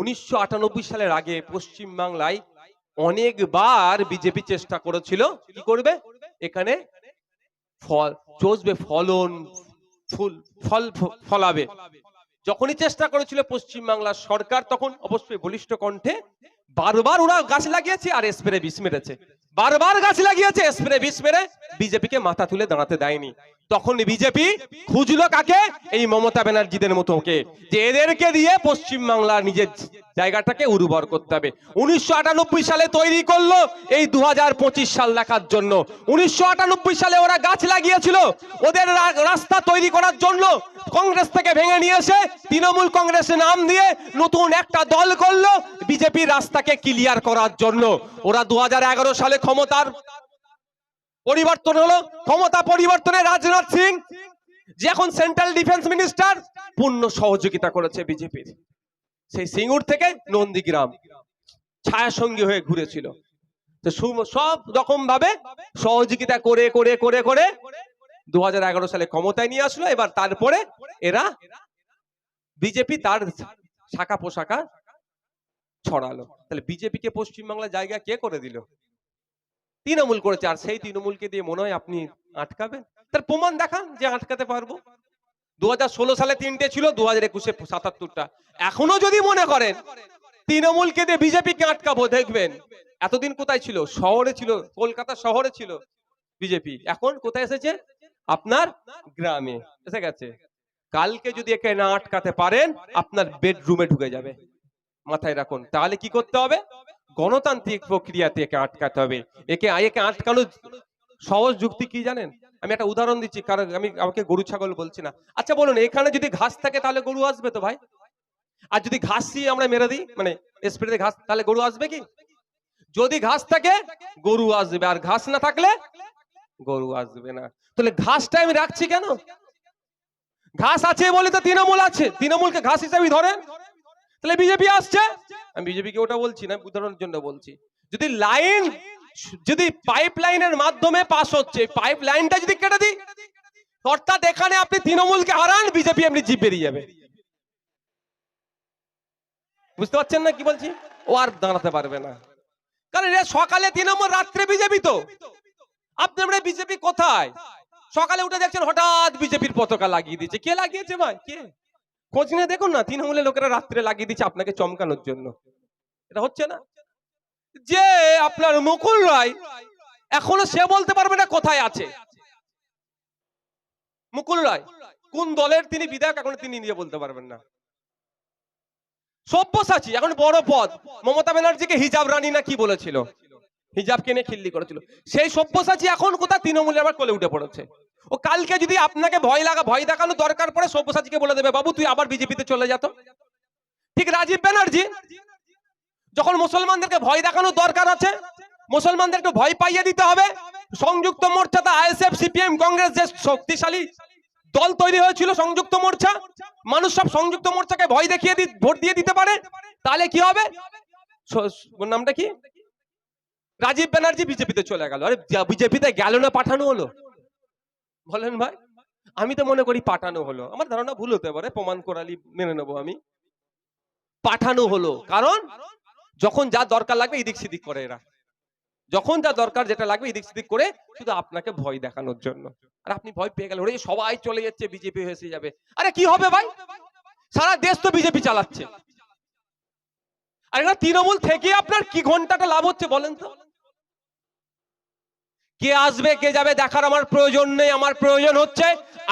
উনিশশো আটানব্বই সালের আগে পশ্চিম বাংলায় অনেকবার বিজেপি চেষ্টা করেছিল। কি করবে? এখানে ফল, চষবে ফলন, ফুল, ফল, ফলাবে। যখনই চেষ্টা করেছিল পশ্চিম বাংলার সরকার, তখন অবশ্যই বলিষ্ঠ কণ্ঠে বারবার ওরা গাছ লাগিয়েছে আর স্প্রে বিষ মেরেছে। বারবার গাছ লাগিয়েছে, স্প্রে বিষ মেরে বিজেপিকে মাথা তুলে দাঁড়াতে দেয়নি। তখন বিজেপি খুঁজলো কাকে? এই মমতা ব্যানার্জিদের মতো ওকে, যে এদেরকে দিয়ে পশ্চিম বাংলার নিজের জায়গাটাকে উর্বর করতে হবে। উনিশশো আটানব্বই সালে তৈরি করল এই দু হাজার পঁচিশ সাল দেখার জন্য। উনিশশো আটানব্বই সালে ওরা গাছ লাগিয়েছিল। ওদের রাস্তা তৈরি করার জন্য কংগ্রেস থেকে ভেঙে নিয়ে এসে তৃণমূল কংগ্রেসের নাম দিয়ে নতুন একটা দল করল বিজেপির রাস্তাকে ক্লিয়ার করার জন্য। ওরা দু সালে ক্ষমতার পরিবর্তন হলো। ক্ষমতা পরিবর্তনে রাজনাথ সিং, যে এখন সেন্ট্রাল ডিফেন্স মিনিস্টার পূর্ণ সহযোগিতা করেছে বিজেপির। সেই সিঙ্গুর থেকে নন্দীগ্রাম ছায়া সঙ্গী হয়ে ঘুরেছিল। সব রকম ভাবে সহযোগিতা করে করে করে করে দু হাজার এগারো সালে ক্ষমতায় নিয়ে আসলো, এবার তারপরে এরা বিজেপি তার শাখা পোশাকা ছড়ালো। তাহলে বিজেপিকে পশ্চিমবাংলার জায়গা কে করে দিল? তৃণমূল করেছে, আর সেই তৃণমূলকে দিয়ে মনে হয় আপনি আটকাবেন। তার প্রমাণ দেখান যে আটকাতে পারব। দু হাজার ষোলো সালে তিনটে ছিল দু হাজার একুশে সাতাত্তরটা। এখনও যদি মনে করেন, তৃণমূলকে দিয়ে বিজেপিকে আটকাবো, দেখবেন। এতদিন কোথায় ছিল? শহরে ছিল, কলকাতা শহরে ছিল বিজেপি। এখন কোথায় এসেছে? আপনার গ্রামে। এসে গেছে। কালকে যদি একে না আটকাতে পারেন, আপনার বেডরুমে ঢুকে যাবে। মাথায় রাখুন। তাহলে কি করতে হবে? গণতান্ত্রিক প্রক্রিয়াতে একে আটকাতে হবে। একে একে আটকানো সহজ যুক্তি কি জানেন? আমি একটা উদাহরণ দিচ্ছি, কারণ আমি আমাকে গরু ছাগল বলছি না। আচ্ছা বলুন, এখানে যদি ঘাস থাকে তাহলে গরু আসবে তো ভাই? আর যদি ঘাস দিয়ে আমরা মেরে দিই মানে স্প্রেতে ঘাস, তাহলে গরু আসবে কি? যদি ঘাস থাকে, গরু আসবে। আর ঘাস না থাকলে গরু আসবে না। তাহলে ঘাসটা আমি রাখছি কেন? ঘাস আছে বলে তো তৃণমূল আছে। তৃণমূলকে ঘাস হিসাবে ধরেন। তাহলে বিজেপি আসছে? আমি বিজেপিকে ওটা বলছি না, উদাহরণের জন্য বলছি। যদি লাইন, যদি পাইপ লাইনের মাধ্যমে পাস হচ্ছে পাইপ লাইনটা যদি কেটে দিই, অর্থাৎ এখানে আপনি তৃণমূলকে হারান, বিজেপি আপনি জিপ বেরিয়ে যাবে। বুঝতে পারছেন না কি বলছি? ও আর দাঁড়াতে পারবে না। কারণ এরা সকালে তৃণমূল, রাত্রে বিজেপি তো। আপনি আমরা বিজেপি কোথায়? সকালে উঠে দেখছেন হঠাৎ বিজেপির পতাকা লাগিয়ে দিচ্ছে। কে লাগিয়েছে ভাই? কে? খোঁজ নিয়ে দেখুন না, তৃণমূলের লোকেরা রাত্রে লাগিয়ে দিচ্ছে আপনাকে চমকানোর জন্য। এটা হচ্ছে না? যে আপনার মুকুল রায়, এখনও সে বলতে পারবে না কোথায় আছে। মুকুল রায়, কোন দলের তিনি বিধায়ক, এখন তিনি নিজে বলতে পারবেন না। সব্যসাচী, এখন বড় পদ। মমতা ব্যানার্জিকে হিজাব রানী না কি বলেছিল? হিজাব কিনে খিল্লি করেছিল। সেই সব্যসাচী এখন কোথায়? তৃণমূলে আবার কোলে উঠে পড়েছে। ও কালকে যদি আপনাকে ভয় লাগা, ভয় দেখানো দরকার পড়ে, সব্যসাচীকে বলে দেবে, বাবু, তুই আবার বিজেপিতে চলে যেত ঠিক রাজীব ব্যানার্জি, যখন মুসলমানদেরকে ভয় দেখানো দরকার আছে, মুসলমানদের একটু ভয় পাইয়ে দিতে হবে। সংযুক্ত মোর্চাতে আইএসএফ, সিপিএম, কংগ্রেস, যে শক্তিশালী দল তৈরি হয়েছিল সংযুক্ত মোর্চা, মানুষ সব সংযুক্ত মোর্চাকে ভয় দেখিয়ে ভোট দিয়ে দিতে পারে। তাহলে কি হবে? নামটা কি? রাজীব ব্যানার্জি বিজেপিতে চলে গেল। আরে বিজেপিতে গেল না, পাঠানো হলো। বলেন ভাই, আমি তো মনে করি পাঠানো হলো। আমার ধারণা ভুল হতে পারে, প্রমাণ করালি মেনে নেব আমি। পাঠানো হলো, কারণ যখন যা দরকার লাগবে এদিক সেদিক করে এরা। যখন যা দরকার যেটা লাগবে এদিক সেদিক করে শুধু আপনাকে ভয় দেখানোর জন্য। আর আপনি ভয় পেয়ে গেলেন সবাই চলে যাচ্ছে, বিজেপি হয়ে যাবে। আরে, কি হবে ভাই? সারা দেশ তো বিজেপি চালাচ্ছে। আর এখানে তৃণমূল থেকে আপনার কি ঘন্টাটা লাভ হচ্ছে বলেন তো? কে আসবে, কে যাবে দেখার আমার প্রয়োজন নেই, আমার প্রয়োজন হচ্ছে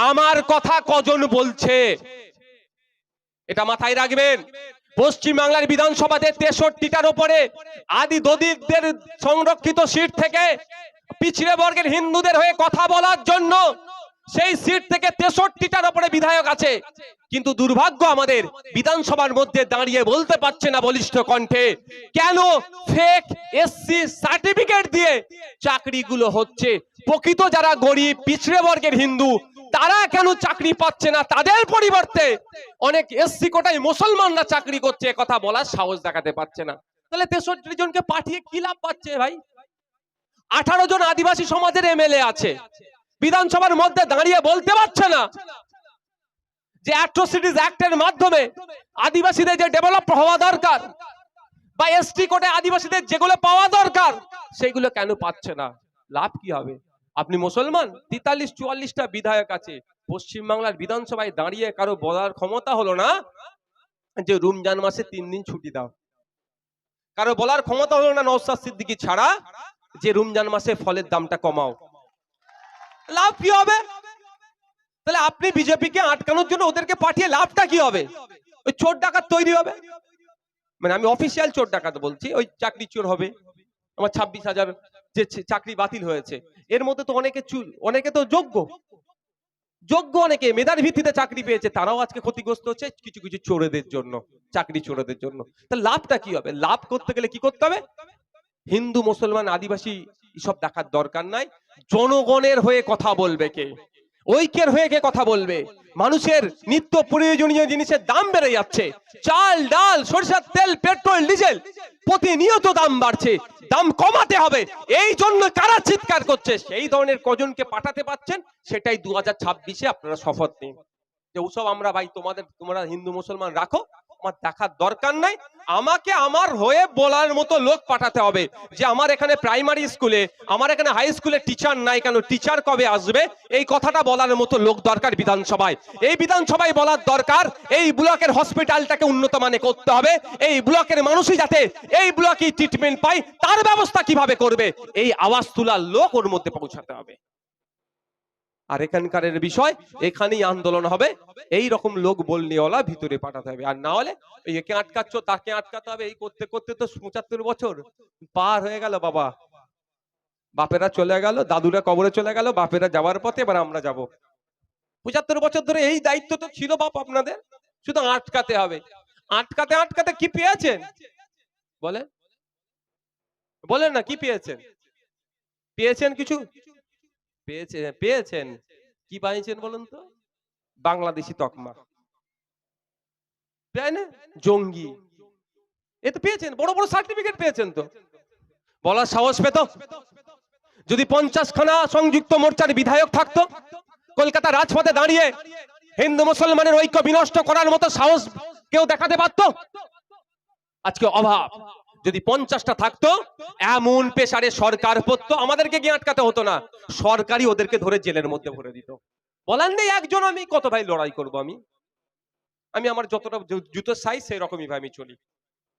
আমার কথা কজন বলছে। এটা মাথায় রাখবেন। পশ্চিম বাংলার বিধানসভাতে তেষট্টিটার ওপরে আদি দদিকদের সংরক্ষিত সিট থেকে পিছিয়ে বর্গের হিন্দুদের হয়ে কথা বলার জন্য সেই সিট থেকে তেষট্টিটার উপরে বিধায়ক আছে। কিন্তু দুর্ভাগ্য আমাদের বিধানসভার মধ্যে দাঁড়িয়ে বলতে পারছে না বলিষ্ঠ কণ্ঠে, কেন ফেক এসসি সার্টিফিকেট দিয়ে চাকরিগুলো হচ্ছে? প্রকৃত যারা গরিব, পিছড়ে বর্গের হিন্দু, তারা কেন চাকরি পাচ্ছে না তাদের পরিবর্তে? অনেক এসসি কোটায় মুসলমানরা চাকরি করছে কথা বলার সাহস দেখাতে পারছে না। তাহলে তেষট্টি জনকে পাঠিয়ে কি লাভ পাচ্ছে ভাই? আঠারো জন আদিবাসী সমাজের এমএলএ আছে। বিধানসভার মধ্যে দাঁড়িয়ে বলতে পারছে না যে অ্যাট্রোসিটিস অ্যাক্টের মাধ্যমে আদিবাসীদের যে ডেভেলপ হওয়া দরকার বা এসটি কোটে আদিবাসীদের যেগুলো পাওয়া দরকার সেগুলো কেন পাচ্ছে না? লাভ কি হবে? আপনি মুসলমান? তেতাল্লিশ চুয়াল্লিশটা বিধায়ক আছে। পশ্চিমবাংলার বিধানসভায় দাঁড়িয়ে কারও বলার ক্ষমতা হলো না যে রমজান মাসে তিন দিন ছুটি দাও। কারও বলার ক্ষমতা হলো না নৌসাদ সিদ্দিকি ছাড়া যে রমজান মাসে ফলের দামটা কমাও। লাভ কি হবে? তাহলে আপনি বিজেপিকে আটকানোর জন্য ওদেরকে পাঠিয়ে লাভটা কি হবে? ওই চোর ডাকাত তৈরি হবে? মানে আমি অফিসিয়াল চোর ডাকাত বলছি, ওই চাকরি চোর হবে। আমার ছাব্বিশ হাজার যে চাকরি বাতিল হয়েছে। এর মধ্যে তো অনেকে অনেকে তো যোগ্য। যোগ্য অনেকে, মেধার ভিত্তিতে চাকরি পেয়েছে, তারাও আজকে ক্ষতিগ্রস্ত হচ্ছে কিছু কিছু চোরেদের জন্য, চাকরি চোরেদের জন্য। তা লাভটা কি হবে? লাভ করতে গেলে কি করতে হবে? হিন্দু, মুসলমান, আদিবাসী এসব দেখার দরকার নাই। জনগণের হয়ে কথা বলবে কে? ঐক্যের হয়ে কে কথা বলবে? মানুষের নিত্য প্রয়োজনীয় জিনিসের দাম বেড়ে যাচ্ছে। চাল, ডাল, সরিষার তেল, পেট্রোল, ডিজেল প্রতিনিয়ত দাম বাড়ছে। দাম কমাতে হবে। এই জন্য কারা চিৎকার করছে? সেই ধরনের কজনকে পাঠাতে পাচ্ছেন সেটাই দু হাজার ছাব্বিশে আপনারা শপথ নিন। যে, ওসব আমরা ভাই, তোমাদের, তোমরা হিন্দু, মুসলমান রাখো আমার দেখার দরকার নাই। আমাকে আমার হয়ে বলার মতো লোক পাঠাতে হবে যে আমার এখানে প্রাইমারি স্কুলে আমার এখানে হাই স্কুলে টিচার নাই কেন? টিচার কবে আসবে? এই কথাটা বলার মতো লোক দরকার বিধানসভায়। এই বিধানসভায় বলার দরকার, এই ব্লকের হসপিটালটাকে উন্নত মানে করতে হবে। এই ব্লকের মানুষই যাতে এই ব্লকে ট্রিটমেন্ট পায়, তার ব্যবস্থা কীভাবে করবে? এই আওয়াজ তোলার লোক ওর মধ্যে পৌঁছাতে হবে। আর এখানকারের বিষয়, এখানেই আন্দোলন হবে। এই রকম লোক বলনিওয়ালা ভিতরে পাঠাতে হবে। আর না হলে একে আটকাচ্ছ, তাকে আটকাতে হবে। এই করতে করতে তো পঁচাত্তর বছর। পার হয়ে গেল বাবা। বাপেরা চলে গেল, দাদুরা কবরে চলে গেল, বাপেরা যাওয়ার পথে এবার আমরা যাব। পঁচাত্তর বছর ধরে এই দায়িত্ব তো ছিল বাপ আপনাদের। শুধু আটকাতে হবে। আটকাতে আটকাতে কি পেয়েছেন? বলে বলেন না, কি পেয়েছেন? পেয়েছেন কিছু? পেয়েছে পেয়েছেন? কি পাইছেন বলুন তো? বাংলাদেশি তকমা। তাই না? জঙ্গি। এ তো পেয়েছেন, বড় বড় সার্টিফিকেট পেয়েছেন তো। বলার সাহস পেত? যদি পঞ্চাশ খানা সংযুক্ত মোর্চার বিধায়ক থাকতো, কলকাতা রাজপথে দাঁড়িয়ে হিন্দু মুসলমানের ঐক্য বিনষ্ট করার মতো সাহস কেউ দেখাতে পারত? আজকে অভাব। যদি পঞ্চাশটা থাকতো, এমন পেশারে সরকার পড়তো, আমাদেরকে গিয়ে আটকাতে হতো না। সরকারই ওদেরকে ধরে জেলের মধ্যে ভরে দিত। বলার নেই একজন আমি, কত ভাই লড়াই করব আমি? আমি আমার যতটা জু- জুতোর সাইজ সেই রকমই ভাই আমি চলি।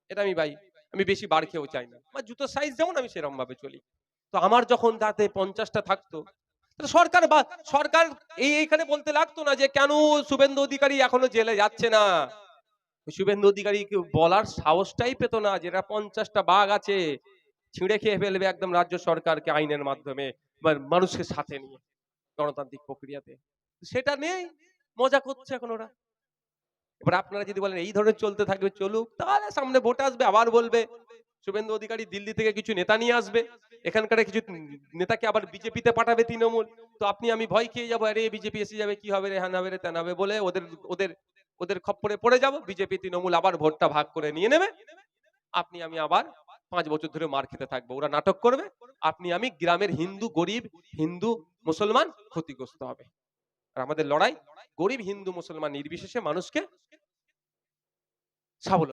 এটা আমি ভাই, আমি বেশি বার খেয়েও চাই না। আমার জুতোর সাইজ যেমন আমি সেরকম ভাবে চলি। তো আমার যখন তাতে পঞ্চাশটা থাকতো সরকার বা, সরকার এই এইখানে বলতে লাগতো না যে, কেন শুভেন্দু অধিকারী এখনও জেলে যাচ্ছে না? শুভেন্দু অধিকারী বলার সাহসটাই পেত না যেটা পঞ্চাশটা বাঘ আছে, ছিঁড়ে খেয়ে ফেলবে একদম রাজ্য সরকারকে আইনের মাধ্যমে মানুষকে সাথে নিয়ে গণতান্ত্রিক প্রক্রিয়াতে। সেটা নেই মজা করছে এখন ওরা। এবার আপনারা যদি বলেন এই ধরনের চলতে থাকবে, চলুক, তাহলে সামনে ভোট আসবে, আবার বলবে, শুভেন্দু অধিকারী দিল্লি থেকে কিছু নেতা নিয়ে আসবে, এখানকার কিছু নেতাকে আবার বিজেপিতে পাঠাবে তৃণমূল। তো আপনি, আমি ভয় খেয়ে যাব, আরে, বিজেপি এসে যাবে, কি হবে রে, হ্যান হবে রে তেন হবে বলে ওদের ওদের ওদের খপ্পরে পড়ে যাব, বিজেপি, তৃণমূল আবার ভোটটা ভাগ করে নিয়ে নেবে। আপনি, আমি আবার পাঁচ বছর ধরে মার খেতে থাকব, ওরা নাটক করবে। আপনি, আমি গ্রামের হিন্দু, গরিব, হিন্দু, মুসলমান ক্ষতিগ্রস্ত হবে। আর আমাদের লড়াই গরিব, হিন্দু, মুসলমান নির্বিশেষে মানুষকে